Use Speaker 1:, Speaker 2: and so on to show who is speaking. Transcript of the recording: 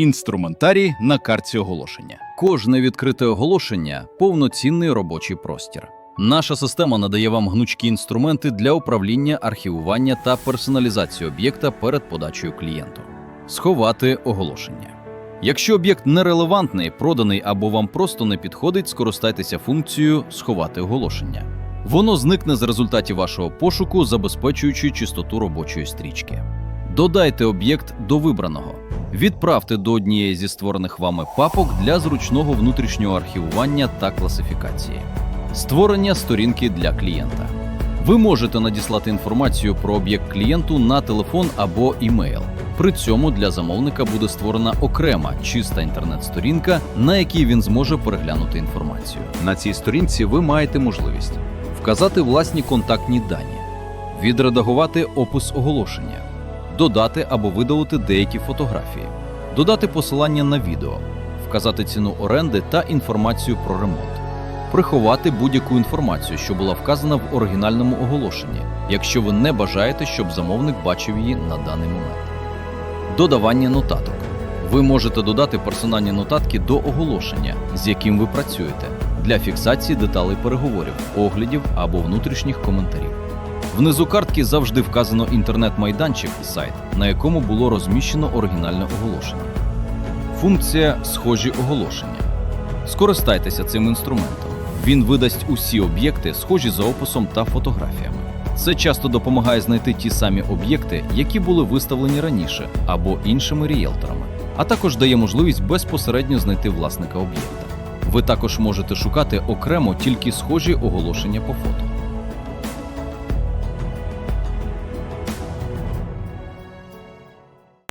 Speaker 1: Інструментарій на карті оголошення.
Speaker 2: Кожне відкрите оголошення повноцінний робочий простір. Наша система надає вам гнучкі інструменти для управління, архівування та персоналізації об'єкта перед подачею клієнту. Сховати оголошення. Якщо об'єкт нерелевантний, проданий або вам просто не підходить, скористайтеся функцією Сховати оголошення. Воно зникне з результатів вашого пошуку, забезпечуючи чистоту робочої стрічки. Додайте об'єкт до вибраного. Відправте до однієї зі створених вами папок для зручного внутрішнього архівування та класифікації. Створення сторінки для клієнта. Ви можете надіслати інформацію про об'єкт клієнту на телефон або імейл. При цьому для замовника буде створена окрема чиста інтернет-сторінка, на якій він зможе переглянути інформацію. На цій сторінці ви маєте можливість вказати власні контактні дані, відредагувати опис оголошення, додати або видалити деякі фотографії, додати посилання на відео, вказати ціну оренди та інформацію про ремонт, приховати будь-яку інформацію, що була вказана в оригінальному оголошенні, якщо ви не бажаєте, щоб замовник бачив її на даний момент. Додавання нотаток. Ви можете додати персональні нотатки до оголошення, з яким ви працюєте, для фіксації деталей переговорів, оглядів або внутрішніх коментарів. Внизу картки завжди вказано інтернет-майданчик і сайт, на якому було розміщено оригінальне оголошення. Функція схожі оголошення. Скористайтеся цим інструментом. Він видасть усі об'єкти, схожі за описом та фотографіями. Це часто допомагає знайти ті самі об'єкти, які були виставлені раніше або іншими ріелторами, а також дає можливість безпосередньо знайти власника об'єкта. Ви також можете шукати окремо тільки схожі оголошення по фото.